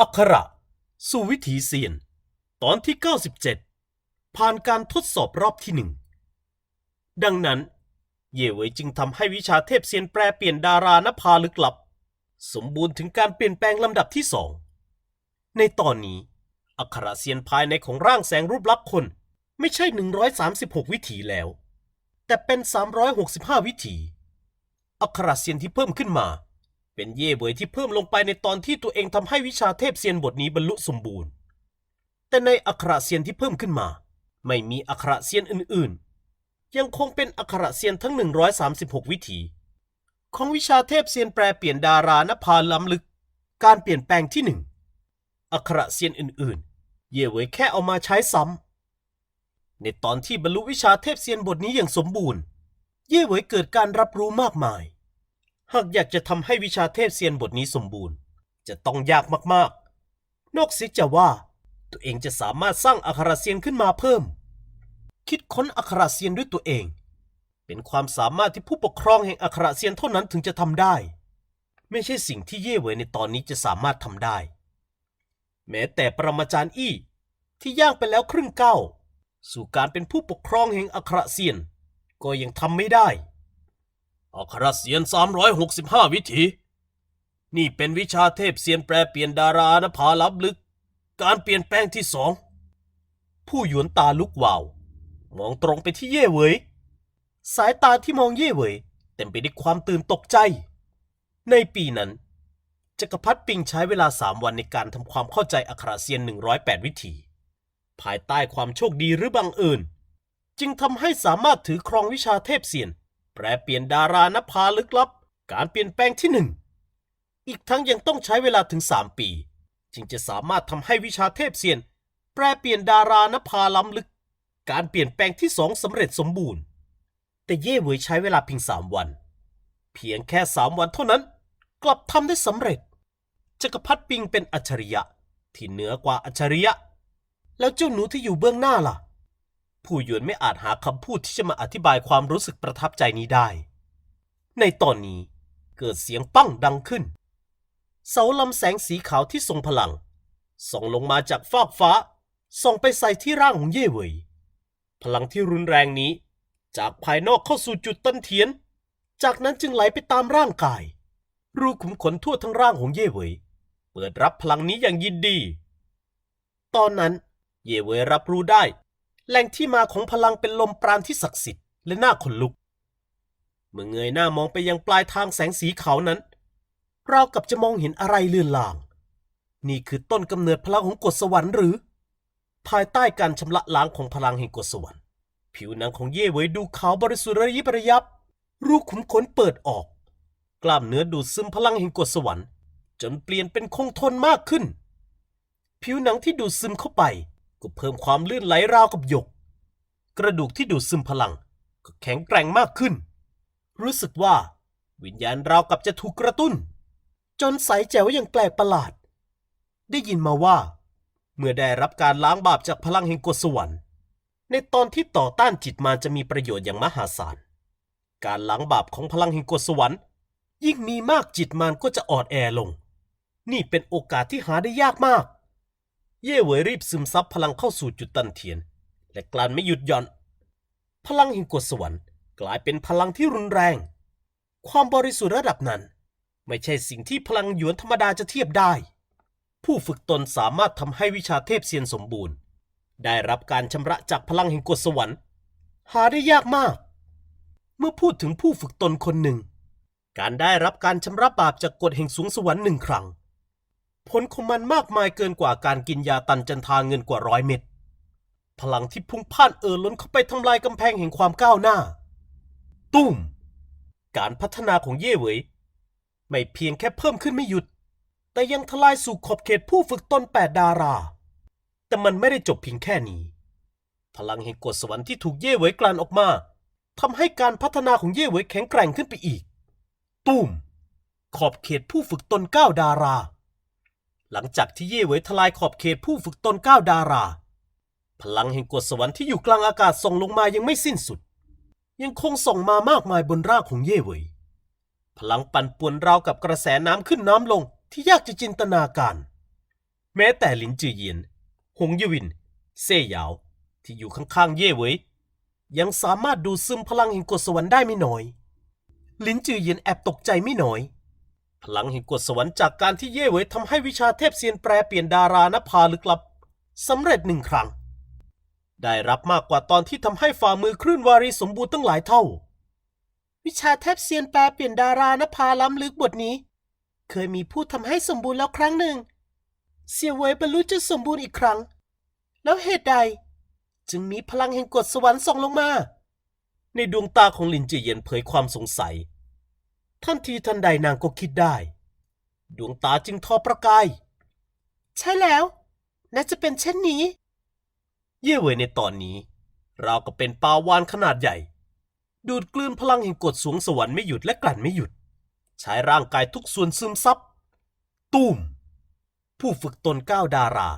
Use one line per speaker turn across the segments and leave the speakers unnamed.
อักขระ สู่วิถีเซียน ตอนที่ 97 ผ่านการทดสอบรอบที่หนึ่ง ดังนั้น เย่เวยจึงทำให้วิชาเทพเซียนแปรเปลี่ยนดารานภาลึกลับ สมบูรณ์ถึงการเปลี่ยนแปลงลำดับที่สอง ในตอนนี้ อักขระเซียนภายในของร่างแสงรูปลักษณ์คนไม่ใช่ 136 วิถีแล้ว แต่เป็น 365 วิถี อักขระเซียนที่เพิ่มขึ้นมา เป็นเย่เหวยที่เพิ่มลงไปในตอนที่ตัวเองทำให้วิชาเทพเซียนบทนี้บรรลุสมบูรณ์ แต่ในอักขระเซียนที่เพิ่มขึ้นมา ไม่มีอักขระเซียนอื่นๆ ยังคงเป็นอักขระเซียนทั้ง 136 วิถี ของวิชาเทพเซียนแปรเปลี่ยนดารานภาล้ำลึก การเปลี่ยนแปลงที่หนึ่งอักขระเซียนอื่นๆ เย่เวยแค่เอามาใช้ซ้ำในตอนที่บรรลุวิชาเทพเซียนบทนี้อย่างสมบูรณ์ เย่เวยเกิดการรับรู้มากมาย หากอยากจะทำให้วิชาเทพเซียนบทนี้สมบูรณ์ จะต้องยากมากๆ นอกเสียจากว่า ตัวเองจะสามารถสร้างอักขระเซียนขึ้นมาเพิ่ม คิดค้นอักขระเซียนด้วยตัวเอง เป็นความสามารถที่ผู้ปกครองแห่งอักขระเซียนเท่านั้นถึงจะทำได้ ไม่ใช่สิ่งที่เย่เหวยในตอนนี้จะสามารถทำได้ แม้แต่ปรมาจารย์อี้ที่ย่างไปแล้วครึ่งเก้า สู่การเป็นผู้ปกครองแห่งอัคราเซียน ก็ยังทำไม่ได้ อัครเซียน365วิถี นี่เป็นวิชาเทพเซียนแปรเปลี่ยนดารานภาลับลึก การเปลี่ยนแปลงที่สอง ผู้หยวนตาลุกวาว มองตรงไปที่เย่เหวยสายตาที่มองเย่เหวยเต็มไปด้วยความตื่นตกใจ ในปีนั้นจักรพรรดิปิงใช้เวลาสามวันในการทำความเข้าใจอัคราเซียน 108 วิธีภายใต้ความโชคดีหรือบังเอิญ จึงทำให้สามารถถือครองวิชาเทพเซียน แปรเปลี่ยนดารานภาลึกลับ การเปลี่ยนแปลงที่หนึ่งอีกทั้งยังต้องใช้เวลาถึง 3 ปี จึงจะสามารถทำให้วิชาเทพเซียน แปรเปลี่ยนดารานภาล้ำลึก การเปลี่ยนแปลงที่สองสำเร็จสมบูรณ์ แต่เย่เหวยใช้เวลาเพียงสามวัน เพียงแค่สามวันเท่านั้น กลับทำได้สำเร็จจักรพรรดิปิงเป็นอัจฉริยะ ที่เหนือกว่าอัจฉริยะ แล้วเจ้าหนูที่อยู่เบื้องหน้าล่ะ ผู้หยวนไม่อาจหาคำพูดที่จะมาอธิบายความรู้สึกประทับใจนี้ได้ ในตอนนี้เกิดเสียงปั้งดังขึ้น เสาลำแสงสีขาวที่ทรงพลัง ส่องลงมาจากฟากฟ้า ส่องไปใส่ที่ร่างของเย่เวยพลังที่รุนแรงนี้ จากภายนอกเข้าสู่จุดต้นเทียน จากนั้นจึงไหลไปตามร่างกาย รูขุมขนทั่วทั้งร่างของเย่เวยเปิดรับพลังนี้อย่างยินดี ตอนนั้นเย่เวยรับรู้ได้ แหล่งที่มาของพลังเป็นลมปราณที่ศักดิ์สิทธิ์และน่าขนลุก เมื่อเงยหน้ามองไปยังปลายทางแสงสีขาวนั้น เรากับจะมองเห็นอะไรเลื่อนลาง นี่คือต้นกำเนิดพลังของกฎสวรรค์หรือ ภายใต้การชำระล้างของพลังแห่งกฎสวรรค์ ผิวหนังของเย่เวยดูขาวบริสุทธิ์ระยิบระยับ รูขุมขนเปิดออก กล้ามเนื้อดูดซึมพลังแห่งกฎสวรรค์ จนเปลี่ยนเป็นคงทนมากขึ้น ผิวหนังที่ดูดซึมเข้าไป ก็เพิ่มความลื่นไหลราวกับหยก กระดูกที่ดูดซึมพลัง ก็แข็งแกร่งมากขึ้น รู้สึกว่า วิญญาณราวกับจะถูกกระตุ้น จนใสแจ๋วอย่างแปลกประหลาด ได้ยินมาว่า เมื่อได้รับการล้างบาปจากพลังแห่งกฎสวรรค์ ในตอนที่ต่อต้านจิตมาจะมีประโยชน์อย่างมหาศาล การล้างบาปของพลังแห่งกฎสวรรค์ ยิ่งมีมากจิตมารก็จะอ่อนแอลง นี่เป็นโอกาสที่หาได้ยากมาก เย่เหวยรีบซึมซับพลังเข้าสู่จุดตันเทียน และกลั่นไม่หยุดหย่อน พลังแห่งกฎสวรรค์ กลายเป็นพลังที่รุนแรง ความบริสุทธิ์ระดับนั้น ไม่ใช่สิ่งที่พลังหยวนธรรมดาจะเทียบได้ ผู้ฝึกตนสามารถทำให้วิชาเทพเซียนสมบูรณ์ ได้รับการชำระจากพลังแห่งกฎสวรรค์ หาได้ยากมาก เมื่อพูดถึงผู้ฝึกตนคนหนึ่ง การได้รับการชำระบาปจากกฎแห่งสูงสวรรค์หนึ่งครั้ง ผลของมันมากมายเกินกว่าการกินยาตันจันทาเงินกว่าร้อยเม็ดพลังที่พุ่งพ่านเอ่อล้นเข้าไปทำลายกำแพงแห่งความก้าวหน้า ตุ้ม การพัฒนาของเย่เหวยไม่เพียงแค่เพิ่มขึ้นไม่หยุด แต่ยังทลายสู่ขอบเขตผู้ฝึกตนแปดดารา แต่มันไม่ได้จบเพียงแค่นี้ พลังแห่งกฎสวรรค์ที่ถูกเย่เหวยกลั่นออกมาทำให้การพัฒนาของเย่เหวยแข็งแกร่งขึ้นไปอีก ตุ้ม ขอบเขตผู้ฝึกตนเก้าดารา หลังจากที่เย่เหวยทลายขอบเขตผู้ฝึกตนก้าวดารา พลังแห่งกฎสวรรค์ที่อยู่กลางอากาศส่งลงมายังไม่สิ้นสุด ยังคงส่งมามากมายบนร่างของเย่เหวยพลังปั่นป่วนราวกับกระแสน้ำขึ้นน้ำลงที่ยากจะจินตนาการ แม้แต่หลินจือเยียน หงยวิน เซ่หยาว ที่อยู่ข้างๆเย่เหวยยังสามารถดูดซึมพลังแห่งกฎสวรรค์ได้ไม่น้อยหลินจือเยียนแอบตกใจไม่น้อย พลังแห่งกฎสวรรค์จากการที่เย่เวยทำให้วิชาเทพเซียนแปรเปลี่ยนดารานภาลึกลับสำเร็จหนึ่งครั้ง ได้รับมากกว่าตอนที่ทำให้ฝ่ามือคลื่นวารีสมบูรณ์ตั้งหลายเท่า วิชาเทพเซียนแปลเปลี่ยนดารานภาล้ำลึกบทนี้ เคยมีผู้ทำให้สมบูรณ์แล้วครั้งหนึ่งเสียเวยบรรลุจุดสมบูรณ์อีกครั้ง แล้วเหตุใด จึงมีพลังแห่งกฎสวรรค์ส่องลงมา ในดวงตาของลินจือเย็นเผยความสงสัย ทันทีทันใดนางก็คิดได้ ดวงตาจึงทอประกาย ใช่แล้ว น่าจะเป็นเช่นนี้ เย่เวยในตอนนี้เรากับเป็นปลาวานขนาดใหญ่ ดูดกลืนพลังแห่งกฎสวงสวรรค์ไม่หยุดและกลั่นไม่หยุด ใช้ร่างกายทุกส่วนซึมซับตูมผู้ฝึกตนก้าวดารา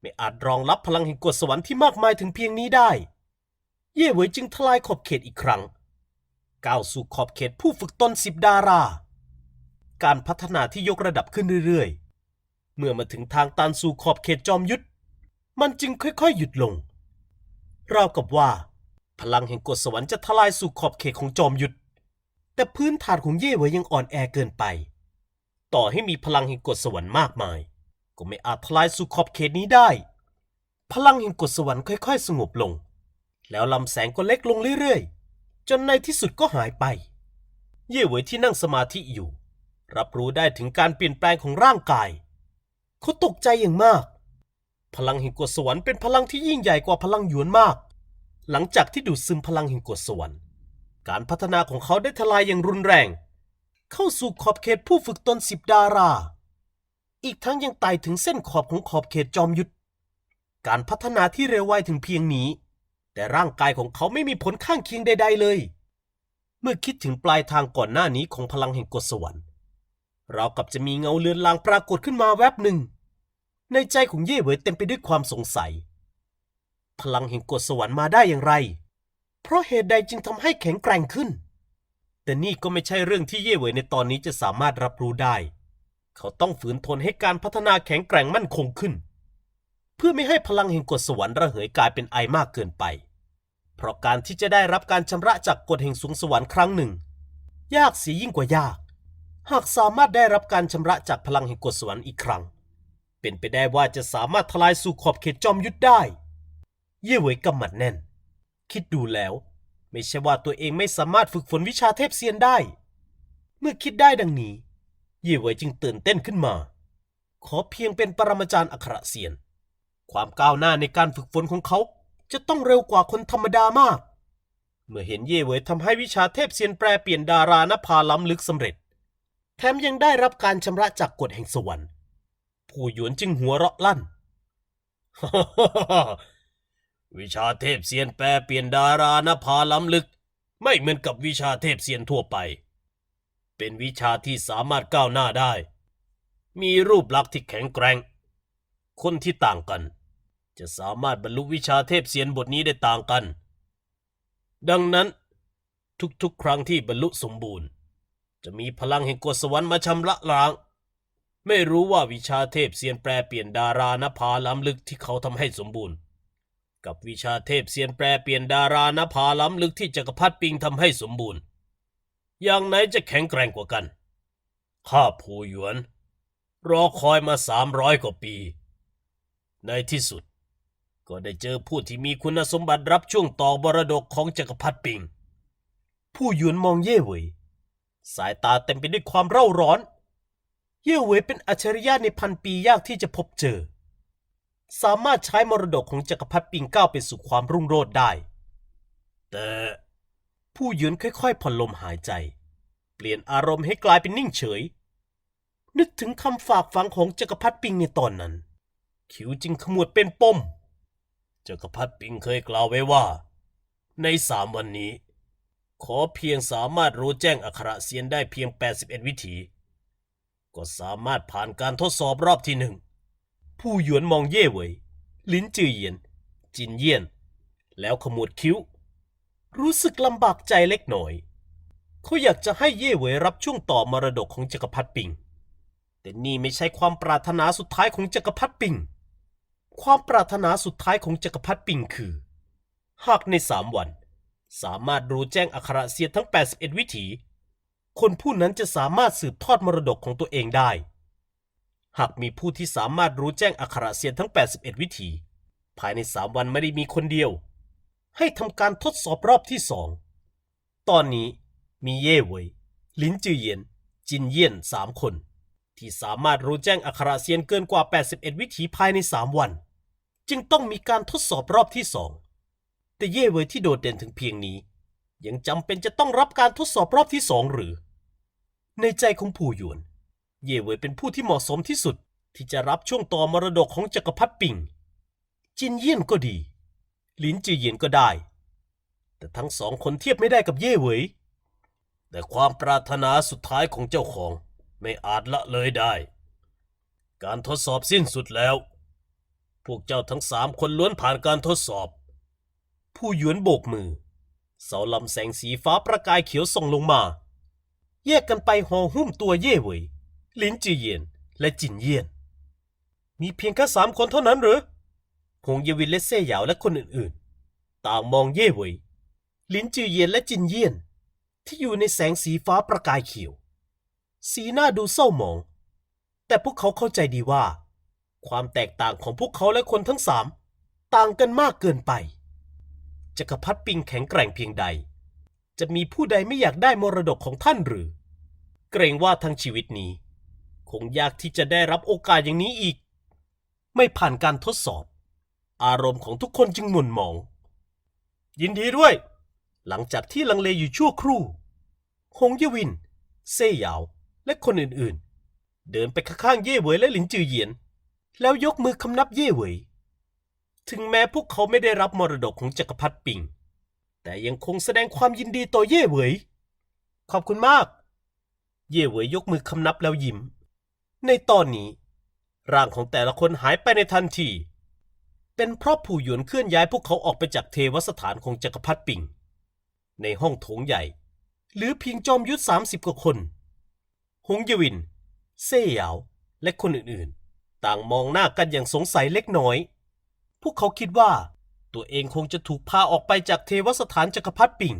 ไม่อาจรองรับพลังแห่งกฎสวรรค์ที่มากมายถึงเพียงนี้ได้ เย่เวยจึงทลายขอบเขตอีกครั้ง ก้าวสู่ขอบเขตผู้ฝึกตนสิบดารา การพัฒนาที่ยกระดับขึ้นเรื่อยๆ เมื่อมาถึงทางตันสู่ขอบเขตจอมยุทธ มันจึงค่อยๆ หยุดลง ราวกับว่า พลังแห่งกฎสวรรค์จะทลายสู่ขอบเขตของจอมยุทธ แต่พื้นฐานของเย่เหวยยังอ่อนแอเกินไป ต่อให้มีพลังแห่งกฎสวรรค์มากมาย ก็ไม่อาจทลายสู่ขอบเขตนี้ได้ พลังแห่งกฎสวรรค์ค่อยๆ สงบลง แล้วลำแสงก็เล็กลงเรื่อยๆ จนในที่สุดก็หายไป เย่เหวยที่นั่งสมาธิอยู่ รับรู้ได้ถึงการเปลี่ยนแปลงของร่างกาย เขาตกใจอย่างมาก พลังแห่งกฎสวรรค์เป็นพลังที่ยิ่งใหญ่กว่าพลังหยวนมาก หลังจากที่ดูดซึมพลังแห่งกฎสวรรค์ การพัฒนาของเขาได้ทลายอย่างรุนแรง เข้าสู่ขอบเขตผู้ฝึกตนสิบดารา อีกทั้งยังไต่ถึงเส้นขอบของขอบเขตจอมยุทธการพัฒนาที่เร็วไวถึงเพียงนี้ แต่ร่างกายของเขาไม่มีผลข้างเคียงใด ๆ เลย เมื่อคิดถึงปลายทางก่อนหน้านี้ของพลังแห่งกฎสวรรค์ เรากับจะมีเงาเลือนลางปรากฏขึ้นมาแวบหนึ่ง ในใจของเย่เหวยเต็มไปด้วยความสงสัย พลังแห่งกฎสวรรค์มาได้อย่างไร เพราะเหตุใดจึงทำให้แข็งแกร่งขึ้น แต่นี่ก็ไม่ใช่เรื่องที่เย่เหวยในตอนนี้จะสามารถรับรู้ได้ เขาต้องฝืนทนให้การพัฒนาแข็งแกร่งมั่นคงขึ้น เพื่อไม่ให้พลังแห่งกฎสวรรค์ระเหยกลายเป็นไอมากเกินไป เพราะการที่จะได้รับการชำระจากกฎแห่งสวงสวรรค์ครั้งหนึ่ง ยากเสียยิ่งกว่ายาก หากสามารถได้รับการชำระจากพลังแห่งกฎสวรรค์อีกครั้ง เป็นไปได้ว่าจะสามารถทลายสู่ขอบเขตจอมยุทธได้ เย่เหวยกำหมัดแน่น คิดดูแล้ว ไม่ใช่ว่าตัวเองไม่สามารถฝึกฝนวิชาเทพเซียนได้ เมื่อคิดได้ดังนี้ เย่เหวยจึงตื่นเต้นขึ้นมา ขอเพียงเป็นปรมาจารย์อัครเซียน ความก้าวหน้าในการฝึกฝนของเขาจะต้องเร็วกว่าคนธรรมดามาก เมื่อเห็นเย่เวยทำให้วิชาเทพเซียนแปรเปลี่ยนดารานภาล้ำลึกสำเร็จ แถมยังได้รับการชำระจากกฎแห่งสวรรค์ ผู้หยวนจึงหัวเราะลั่น วิชาเทพเซียนแปรเปลี่ยนดารานภาล้ำลึก ไม่เหมือนกับวิชาเทพเซียนทั่วไป เป็นวิชาที่สามารถก้าวหน้าได้ มีรูปลักษณ์ที่แข็งแกร่ง คนที่ต่างกัน จะสามารถบรรลุวิชาเทพเซียนบทนี้ได้ต่างกัน ดังนั้น ทุกๆ ครั้งที่บรรลุสมบูรณ์ จะมีพลังแห่งกฎสวรรค์มาชำระล้าง ไม่รู้ว่าวิชาเทพเซียนแปรเปลี่ยนดารานภาล้ำลึกที่เขาทำให้สมบูรณ์ กับวิชาเทพเซียนแปรเปลี่ยนดารานภาล้ำลึกที่จักรพรรดิปิงทำให้สมบูรณ์ อย่างไหนจะแข็งแกร่งกว่ากันข้าผู้หยวน รอคอยมาสามร้อยกว่าปี ในที่สุด ก็ได้เจอผู้ที่มีคุณสมบัติรับช่วงต่อบรดกของจักรพรรดิปิง ผู้หยวนมองเย่เหวยสายตาเต็มไปด้วยความเร่าร้อน เย่เหวยเป็นอัจฉริยะในพันปียากที่จะพบเจอ สามารถใช้มรดกของจักรพรรดิปิงก้าวไปสู่ความรุ่งโรจน์ได้ แต่ผู้หยวนค่อยๆผ่อนลมหายใจ เปลี่ยนอารมณ์ให้กลายเป็นนิ่งเฉย นึกถึงคำฝากฝังของจักรพรรดิปิงในตอนนั้น คิ้วจึงขมวดเป็นปมจักรพรรดิปิงเคยกล่าวไว้ว่า ในสามวันนี้ ขอเพียงสามารถรู้แจ้งอัคระเซียนได้เพียง 81 วิถี ก็สามารถผ่านการทดสอบรอบที่หนึ่ง ผู้หยวนมองเย่เวยลิ้นจือเยียน จินเยียน แล้วขมวดคิ้ว รู้สึกลำบากใจเล็กหน่อย เขาอยากจะให้เย่เวยรับช่วงต่อมรดกของจักรพรรดิปิง แต่นี่ไม่ใช่ความปรารถนาสุดท้ายของจักรพรรดิปิง ความปรารถนาสุดท้ายของจักรพรรดิปิงคือ หากในสามวัน สามารถรู้แจ้งอัครเสียทั้ง 81 วิถี คนผู้นั้นจะสามารถสืบทอดมรดกของตัวเองได้ หากมีผู้ที่สามารถรู้แจ้งอัครเสียทั้ง 81 วิถี ภายในสามวันไม่ได้มีคนเดียว ให้ทำการทดสอบรอบที่สอง ตอนนี้มีเย่เวยลินจือเยียน จินเยียนสามคน ที่สามารถรู้แจ้งอัคราเซียนเกินกว่า 81 วิถีภายใน 3 วัน จึงต้องมีการทดสอบรอบที่สอง แต่เย่เวยที่โดดเด่นถึงเพียงนี้ ยังจำเป็นจะต้องรับการทดสอบรอบที่สองหรือ ในใจของผู้หยวน เย่เวยเป็นผู้ที่เหมาะสมที่สุดที่จะรับช่วงต่อมรดกของจักรพรรดิปิง จินเยี่ยนก็ดีลินจือเยียนก็ได้ แต่ทั้งสองคนเทียบไม่ได้กับเย่เวยแต่ความปรารถนาสุดท้ายของเจ้าของไม่อาจละเลยได้ การทดสอบสิ้นสุดแล้ว พวกเจ้าทั้งสามคนล้วนผ่านการทดสอบ ผู้หยวนโบกมือ เสาลำแสงสีฟ้าประกายเขียวส่องลงมา แยกกันไปห่อหุ้มตัวเย่เหวยลินจือเยียนและจินเยียน มีเพียงแค่สามคนเท่านั้นหรือหงเยวินและเซ่หยาวและคนอื่นๆ ต่างมองเย่เหวยลินจือเยียนและจินเยียน ที่อยู่ในแสงสีฟ้าประกายเขียว สีหน้าดูเศร้าหมอง แต่พวกเขาเข้าใจดีว่า ความแตกต่างของพวกเขาและคนทั้งสามต่างกันมากเกินไป จักรพรรดิปิงแข็งแกร่งเพียงใด จะมีผู้ใดไม่อยากได้มรดกของท่านหรือ เกรงว่าทั้งชีวิตนี้ คงยากที่จะได้รับโอกาสอย่างนี้อีก ไม่ผ่านการทดสอบ อารมณ์ของทุกคนจึงหม่นหมอง ยินดีด้วย หลังจากที่ลังเลอยู่ชั่วครู่ หงเยวิน เซ่หยาว และคนอื่นๆ เดินไปข้างๆเย่เวยและหลินจือเหยียน แล้วยกมือคำนับเย่เหวยถึงแม้พวกเขาไม่ได้รับมรดกของจักรพรรดิปิง แต่ยังคงแสดงความยินดีต่อเย่เหวยขอบคุณมาก เย่เหวยยกมือคำนับแล้วยิ้ม ในตอนนี้ ร่างของแต่ละคนหายไปในทันที เป็นเพราะผู้หยวนเคลื่อนย้ายพวกเขาออกไปจากเทวสถานของจักรพรรดิปิง ในห้องโถงใหญ่ หรือพียงจอมยุทธสามสิบกว่าคน หงเยวิน เซ่หยาว และคนอื่นๆ ต่างมองหน้ากันอย่างสงสัยเล็กน้อย พวกเขาคิดว่า ตัวเองคงจะถูกพาออกไปจากเทวสถานจักรพรรดิปิง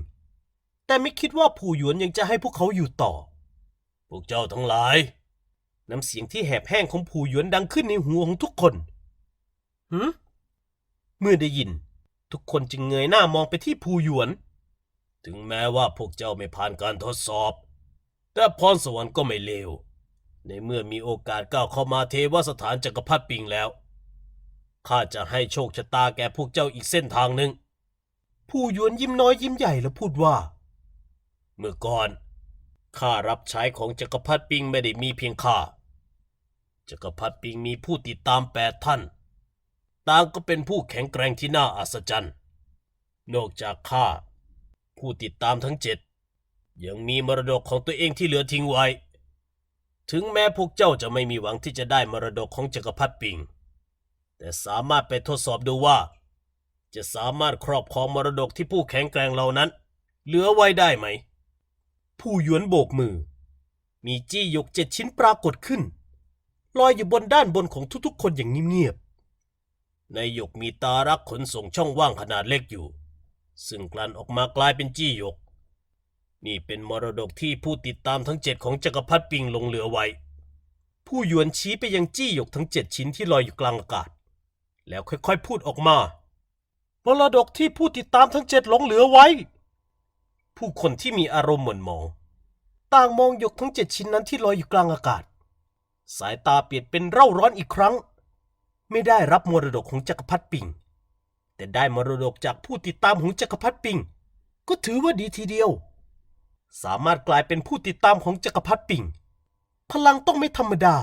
แต่ไม่คิดว่าผู้หยวนยังจะให้พวกเขาอยู่ต่อ พวกเจ้าทั้งหลาย น้ำเสียงที่แหบแห้งของผู้หยวนดังขึ้นในหูของทุกคนหืมเมื่อได้ยิน ทุกคนจึงเงยหน้ามองไปที่ผู้หยวน ถึงแม้ว่าพวกเจ้าไม่ผ่านการทดสอบ แต่พรสวรรค์ก็ไม่เลว ในเมื่อมีโอกาสก้าวเข้ามาเทวสถานจักรพรรดิปิงแล้ว ข้าจะให้โชคชะตาแก่พวกเจ้าอีกเส้นทางหนึ่ง ผู้ยวนยิ้มน้อยยิ้มใหญ่แล้วพูดว่า เมื่อก่อนข้ารับใช้ของจักรพรรดิปิงไม่ได้มีเพียงข้า จักรพรรดิปิงมีผู้ติดตามแปดท่าน ต่างก็เป็นผู้แข็งแกร่งที่น่าอัศจรรย์ นอกจากข้า ผู้ติดตามทั้งเจ็ดยังมีมรดกของตัวเองที่เหลือทิ้งไว้ ถึงแม้พวกเจ้าจะไม่มีหวังที่จะได้มรดกของจักรพรรดิปิง แต่สามารถไปทดสอบดูว่า จะสามารถครอบครองมรดกที่ผู้แข็งแกร่งเหล่านั้น เหลือไว้ได้ไหม ผู้หยวนโบกมือ มีจี้หยกเจ็ดชิ้นปรากฏขึ้น ลอยอยู่บนด้านบนของทุกๆ คนอย่างเงียบๆ ในหยกมีตารักขนส่งช่องว่างขนาดเล็กอยู่ ซึ่งกลั่นออกมากลายเป็นจี้หยก นี่เป็นมรดกที่ผู้ติดตามทั้งเจ็ดของจักรพรรดิปิงลงเหลือไว้ ผู้หยวนชี้ไปยังจี้หยกทั้งเจ็ดชิ้นที่ลอยอยู่กลางอากาศ แล้วค่อยๆพูดออกมา มรดกที่ผู้ติดตามทั้งเจ็ดหลงเหลือไว้ ผู้คนที่มีอารมณ์หม่นหมอง ต่างมองหยกทั้งเจ็ดชิ้นนั้นที่ลอยอยู่กลางอากาศ สายตาเปลี่ยนเป็นเร่าร้อนอีกครั้ง ไม่ได้รับมรดกของจักรพรรดิปิง แต่ได้มรดกจากผู้ติดตามของจักรพรรดิปิง ก็ถือว่าดีทีเดียว สามารถกลายเป็นผู้ติดตามของจักรพรรดิปิงพลังต้องไม่ธรรมดา